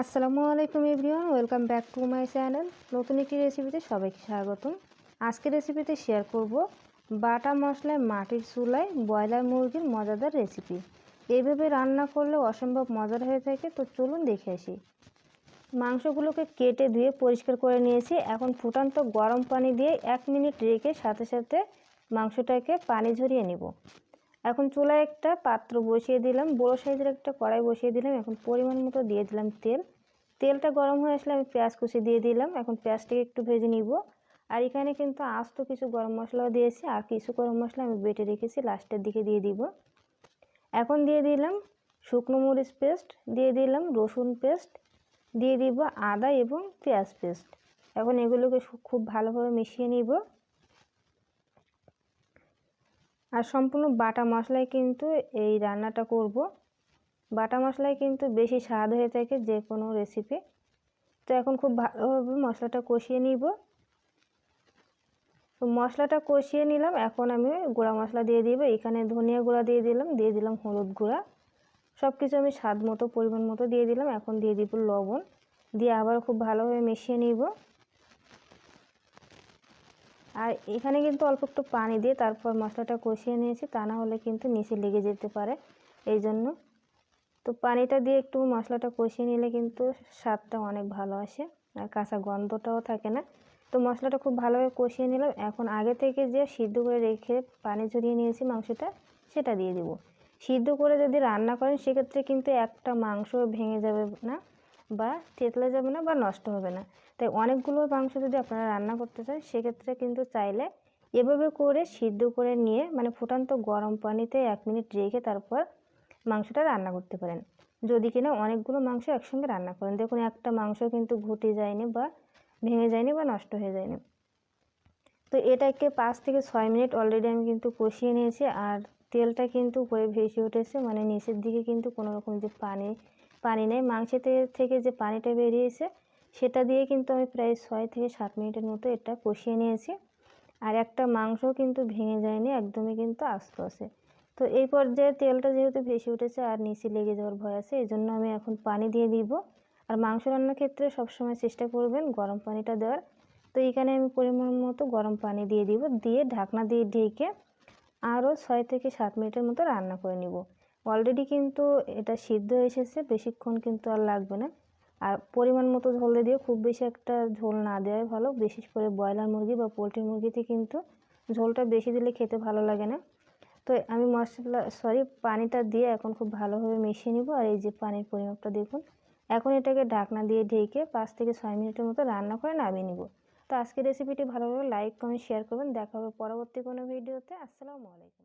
আসসালামু আলাইকুম everyone, welcome back to my channel. নতুন একটি রেসিপিতে সবাইকে স্বাগতম। আজকের রেসিপিতে শেয়ার করব বাটা মশলায় মাটির চুলায় ব্রয়লার মুরগির মজাদার রেসিপি। এইভাবে রান্না করলে অসম্ভব মজার হয়ে থাকে, তো চলুন দেখে আসি। মাংসগুলোকে কেটে ধুয়ে পরিষ্কার করে নিয়েছি। এখন ফুটান্ত গরম পানি দিয়ে এক মিনিট রেখে সাথে সাথে মাংসটাকে পানি ঝরিয়ে নিব। এখন চুলায় একটা পাত্র বসিয়ে দিলাম। বড়ো সাইজের একটা কড়াই বসিয়ে দিলাম। এখন পরিমাণ মতো দিয়ে দিলাম তেল। তেলটা গরম হয়ে আসলে আমি পেঁয়াজ কুচি দিয়ে দিলাম। এখন পেঁয়াজটাকে একটু ভেজে নিব। আর এখানে কিন্তু আস্ত কিছু গরম মশলাও দিয়েছি। আর কিছু গরম মশলা আমি বেটে রেখেছি। লাস্টের দিকে দিয়ে দিব। এখন দিয়ে দিলাম শুকনো মরিচ পেস্ট, দিয়ে দিলাম রসুন পেস্ট, দিয়ে দিব আদা এবং পেঁয়াজ পেস্ট। এখন এগুলোকে খুব ভালোভাবে মিশিয়ে নিব। আর সম্পূর্ণ বাটা মশলায় কিন্তু এই রান্নাটা করব। বাটা মশলায় কিন্তু বেশি স্বাদ হয়ে থাকে যে কোনো রেসিপি তো এখন খুব ভালোভাবে মশলাটা কষিয়ে নিব। তো মশলাটা কষিয়ে নিলাম, এখন আমি গুঁড়া মশলা দিয়ে দিব। এখানে ধনিয়া গুঁড়া দিয়ে দিলাম দিয়ে দিলাম হলুদ গুঁড়া। সব কিছু আমি স্বাদ মতো, পরিমাণ মতো দিয়ে দিলাম। এখন দিয়ে দিব লবণ। দিয়ে আবার খুব ভালোভাবে মিশিয়ে নিব। আর এখানে কিন্তু অল্প একটু পানি দিয়ে তারপর মশলাটা কষিয়ে নিয়েছি, তা না হলে কিন্তু নিচে লেগে যেতে পারে। এই জন্য তো পানিটা দিয়ে একটু মশলাটা কষিয়ে নিলে কিন্তু স্বাদটা অনেক ভালো আসে আর কাঁচা গন্ধটাও থাকে না। তো মশলাটা খুব ভালোভাবে কষিয়ে নিলাম। এখন আগে থেকে যে সিদ্ধ করে রেখে পানি ঝরিয়ে নিয়েছি মাংসটা, সেটা দিয়ে দেবো। সিদ্ধ করে যদি রান্না করেন, সেক্ষেত্রে কিন্তু একটা মাংস ভেঙে যাবে না। বা তেতলে যাবে না বা নষ্ট হবে না। তাই অনেকগুলো মাংস যদি আপনারা রান্না করতে চান, সেক্ষেত্রে কিন্তু চাইলে এভাবে করে সিদ্ধ করে নিয়ে মানে ফুটান্ত গরম পানিতে এক মিনিট রেখে তারপর মাংসটা রান্না করতে পারেন। যদি কিনা অনেকগুলো মাংস একসঙ্গে রান্না করেন। দেখুন, একটা মাংস কিন্তু ঘুটে যায়নি বা ভেঙে যায়নি বা নষ্ট হয়ে যায়নি। তো এটাকে পাঁচ থেকে ছয় মিনিট অলরেডি আমি কিন্তু কষিয়ে নিয়েছি। আর তেলটা কিন্তু উপরে ভেসে উঠেছে মানে নিচের দিকে কিন্তু কোনো রকম যে পানি পানি নেই। মাংসেতে থেকে যে পানিটা বেরিয়েছে, সেটা দিয়ে কিন্তু আমি প্রায় ছয় থেকে সাত মিনিটের মতো এটা কষিয়ে নিয়েছি। আর একটা মাংস কিন্তু ভেঙে যায়নি, একদমই কিন্তু আস্ত আছে তো এই পর্যায়ে তেলটা যেহেতু ভেসে উঠেছে আর নিচে লেগে যাওয়ার ভয় আছে, এই জন্য আমি এখন পানি দিয়ে দিব। আর মাংস রান্নার ক্ষেত্রে সবসময় চেষ্টা করবেন গরম পানিটা দেওয়ার। তো এখানে আমি পরিমাণ মতো গরম পানি দিয়ে দিব, দিয়ে ঢাকনা দিয়ে ঢেকে আরও ছয় থেকে সাত মিনিটের মতো রান্না করে নিব। অলরেডি কিন্তু এটা সিদ্ধ এসেছে, বেশিক্ষণ কিন্তু আর লাগবে না। আর পরিমাণ মতো ঝোল দিয়ে খুব বেশি একটা ঝোল না দেওয়াই ভালো। বিশেষ করে ব্রয়লার মুরগি বা পোলট্রি মুরগিতে কিন্তু ঝোলটা বেশি দিলে খেতে ভালো লাগে না। তো আমি মশলা সরি পানিটা দিয়ে এখন খুব ভালোভাবে মিশিয়ে নিব। আর এই যে পানির পরিমাপটা দেখুন, এখন এটাকে ঢাকনা দিয়ে ঢেকে পাঁচ থেকে ছয় মিনিটের মতো রান্না করে নামিয়ে নিব। তো আজকের রেসিপিটি ভালো লাগলে লাইক কমেন্ট শেয়ার করবেন। দেখা হবে পরবর্তী কোনো ভিডিওতে আসসালামু আলাইকুম।